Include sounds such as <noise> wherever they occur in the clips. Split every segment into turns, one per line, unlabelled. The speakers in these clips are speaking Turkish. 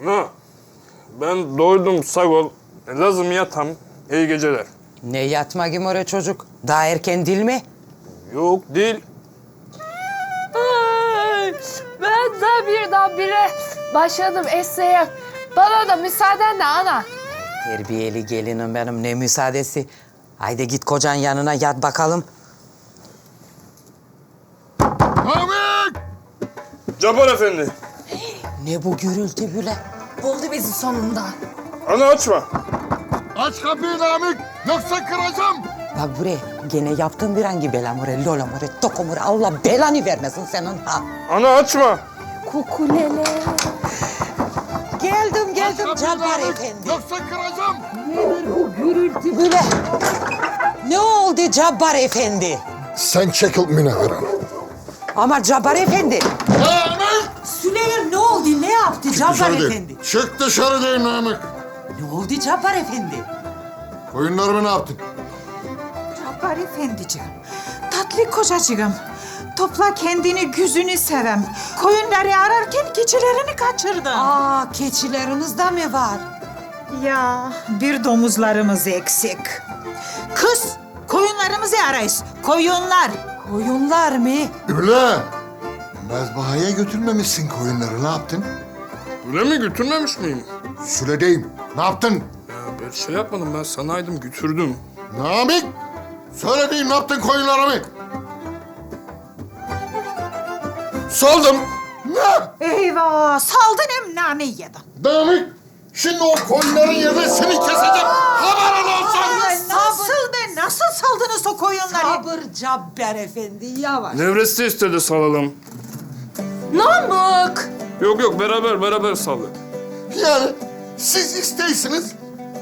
Ana, ben doydum Sagol. Lazım yatam. İyi geceler.
Ne yatma oraya çocuk? Daha erken değil mi?
Yok değil.
Ay, ben de birdenbire başladım esneye. Bana da müsaadenle ana.
Terbiyeli gelinim benim ne müsaadesi. Haydi git kocan yanına yat bakalım.
Cabbar Efendi.
Ne bu gürültü böyle?
Buldu bizi sonunda.
Ana açma.
Aç kapıyı Namık, yoksa kıracağım.
Bak buraya gene yaptın bir hangi bela mure, lola mure, toko mure. Allah belanı vermesin senin ha.
Ana açma.
Kukulele.
Geldim
Aç
geldim Cabbar
Namık,
Efendi.
Yoksa kıracağım.
Gürültü böyle. Ne oldu Cabbar Efendi?
Sen çekil Münevveren.
Ama Cabbar Efendi. Yaptı Cabbar Efendi?
Çık dışarı diyeyim Namık.
Ne oldu Cabbar Efendi?
Koyunlarımı ne yaptın?
Cabbar efendiciğim, tatlı kocacığım. Topla kendini güzünü sevem. Koyunları ararken keçilerini kaçırdın.
Aa keçileriniz de mi var?
Ya bir domuzlarımız eksik. Kız, koyunlarımızı arayız. Koyunlar.
Koyunlar mı?
Üle! Mezbahaya götürmemişsin koyunları, ne yaptın?
Öyle mi götürmemiş miyim?
Süledeyim, ne yaptın?
Ya ben şey yapmadım ben sanaydım götürdüm.
Namık! Söyle diyeyim, ne yaptın koyunlarımı?
Saldım.
Ne?
Eyvah, saldın hem nane yedin.
Namık! Şimdi o koyunların yerine seni keseceğim. Haberin olsun!
Ay, nasıl be, nasıl saldınız o koyunları?
Sabır Cabbar Efendi yavaş.
Nevresi istedi salalım.
Namık.
Yok yok beraber beraber salı.
Yani siz isteysiniz,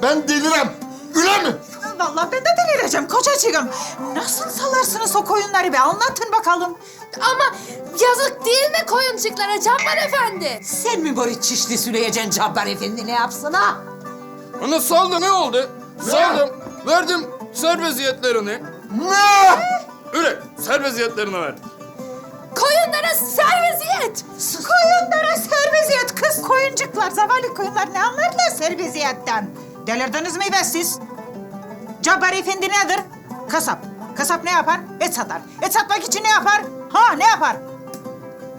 ben delirem. Üle mi?
Vallahi ben de delireceğim kocacığım. Nasıl salarsınız o koyunları be? Anlatın bakalım.
Ama yazık değil mi koyuncuklara Cabbar Efendi?
Sen mi böyle çişli süleyeceksin Cabbar Efendi ne yapsın ha?
Ana saldı ne oldu? Saldım. Verdim serbeziyetlerini.
Ne?
Öyle serbeziyetlerini verdim.
Koyunlara serbeziyet.
Koyunlara serbeziyet kız koyuncuklar, zavallı koyunlar ne anlarlar serbeziyetten? Delirdiniz mi be siz? Cabbar Efendi nedir? Kasap. Kasap ne yapar? Et satar. Et satmak için ne yapar? Ha ne yapar?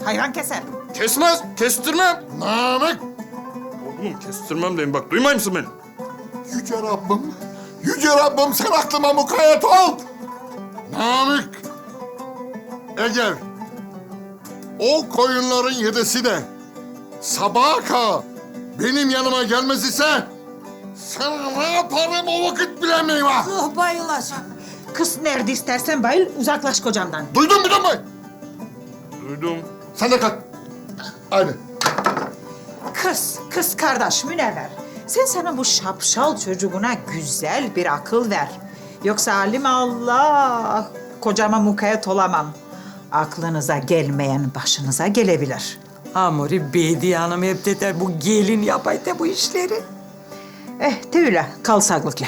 Hayvan keser.
Kesmez, kestirmem.
Namık!
Oğlum kestirmem deyin bak duymay mısın beni?
Yüce Rabbim, Yüce Rabbim sen aklıma mukayyet ol. Namık, eğer o koyunların yedisi de sabaha kadar benim yanıma gelmez ise sana ne yaparım o vakit bilemiyorum ha.
Oh bayılacağım.
Kız nerede istersen bayıl uzaklaş kocamdan.
Duydun mu duydun mu?
Duydum.
Sen de kalk. Haydi.
Kız, kız kardeş Münevver. Sen sana bu şapşal çocuğuna güzel bir akıl ver. Yoksa alim Allah, kocama mukayyet olamam. Aklınıza gelmeyen başınıza gelebilir.
Amori Bedi Hanım hep de bu gelin yapay da bu işleri.
Eh, de öyle, kal sağlıkla.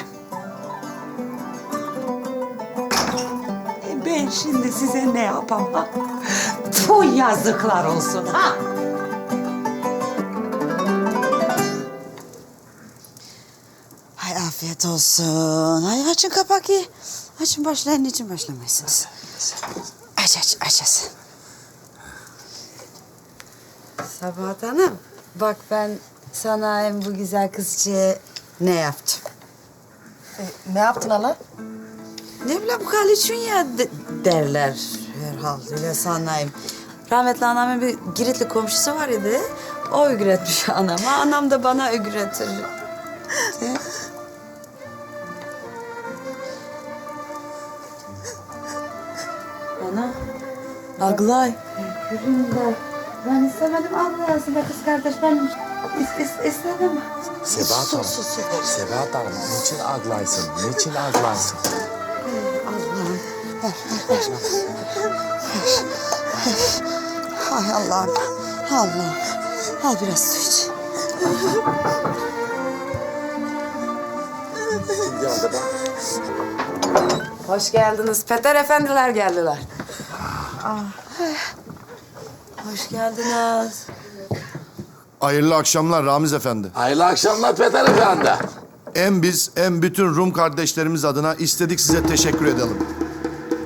E ben şimdi size ne yapam ha? Bu yazıklar olsun ha.
Hay afiyet olsun. Hay açın kapak iyi. Açın başlayın niçin başlamayısınız? Aç aç aç aç. Sabahat Hanım bak ben sana hem bu güzel kızcıya ne yaptım.
Ne yaptın hala?
Ne bileyim kaliçün ya de- derler herhalde öyle sanayım. Rahmetli anamın bir Giritli komşusu var idi. O ügretmiş <laughs> anama. Anam da bana. Ana. Aglay.
Ben istemedim ablayasın be kız kardeş. Ben is, is, istedim.
Sebahat Hanım. Sebahat Hanım, niçin ağlaysın? Niçin ağlaysın?
Hay Allah'ım. Allah'ım. Al biraz su iç.
Hoş geldiniz. Peter efendiler geldiler.
Hoş geldiniz.
Hayırlı akşamlar Ramiz Efendi.
Hayırlı akşamlar Peter Efendi.
Hem biz hem bütün Rum kardeşlerimiz adına istedik size teşekkür edelim.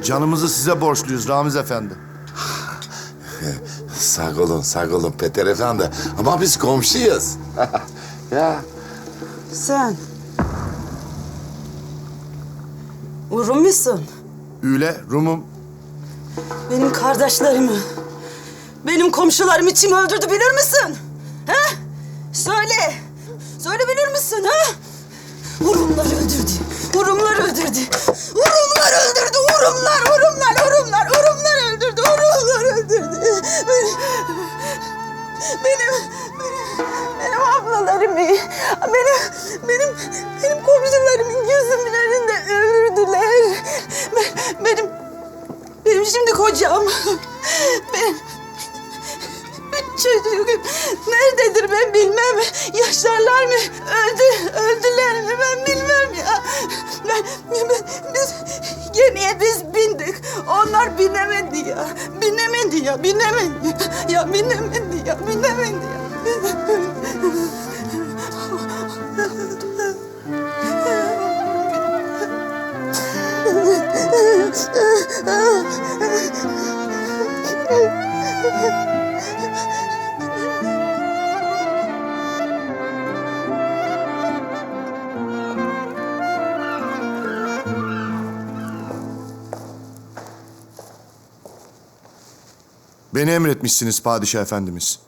Canımızı size borçluyuz Ramiz Efendi. <laughs>
Sağ olun, sağ olun Peter Efendi. Ama biz komşuyuz. <laughs> ya
Sen. Urum musun?
Üle, Rum'um.
Benim kardeşlerimi, benim komşularım için öldürdü bilir misin? He? Söyle. Söyle bilir misin ha? Urumlar öldürdü. Urumlar öldürdü. Urumlar öldürdü. Urumlar, Urumlar, Urumlar, Urumlar öldürdü. Urumlar öldürdü. Benim, benim, benim, benim ablalarımı, benim, benim, benim komşularımın gözümün önünde öldürdüler. Ben, benim, benim şimdi kocam, ben, ben çocuğum nerededir ben bilmem. Yaşarlar mı? Öldü, öldüler mi ben bilmem ya. Ben, ben, biz gemiye biz bindik. Onlar binemedi ya. Binemedi ya, binemedi.
Beni emretmişsiniz Padişah Efendimiz.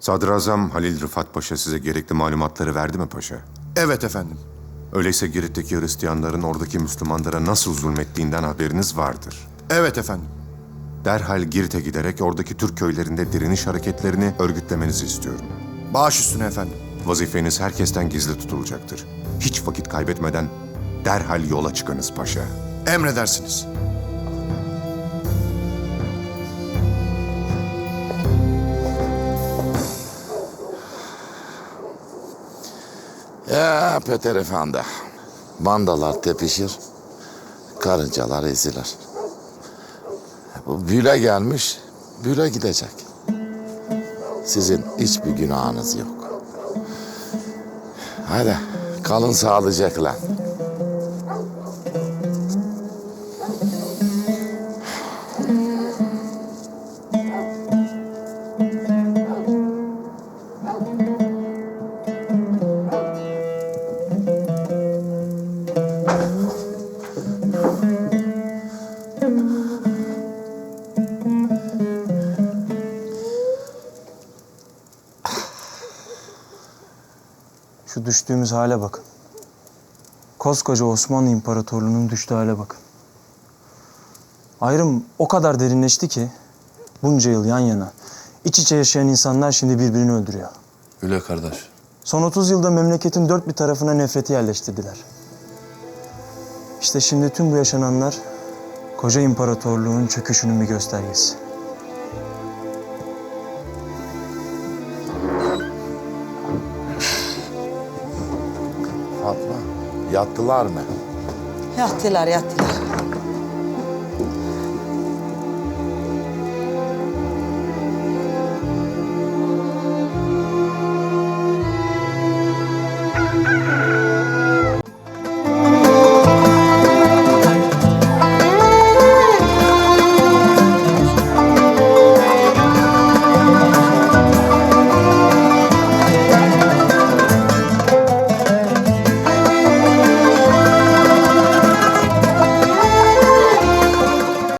Sadrazam Halil Rıfat Paşa size gerekli malumatları verdi mi paşa?
Evet efendim.
Öyleyse Girit'teki Hristiyanların oradaki Müslümanlara nasıl zulmettiğinden haberiniz vardır.
Evet efendim.
Derhal Girit'e giderek oradaki Türk köylerinde direniş hareketlerini örgütlemenizi istiyorum.
Baş üstüne efendim.
Vazifeniz herkesten gizli tutulacaktır. Hiç vakit kaybetmeden derhal yola çıkınız paşa.
Emredersiniz.
Ya Peter Efendi. Mandalar tepişir, karıncalar ezilir. Büle gelmiş, büle gidecek. Sizin hiçbir günahınız yok. Hadi kalın sağlıcakla.
Şu düştüğümüz hale bakın. Koskoca Osmanlı İmparatorluğu'nun düştüğü hale bakın. Ayrım o kadar derinleşti ki bunca yıl yan yana iç içe yaşayan insanlar şimdi birbirini öldürüyor.
Öyle kardeş.
Son 30 yılda memleketin dört bir tarafına nefreti yerleştirdiler. İşte şimdi tüm bu yaşananlar koca imparatorluğun çöküşünün bir göstergesi.
Yattılar mı?
Yattılar, yattılar.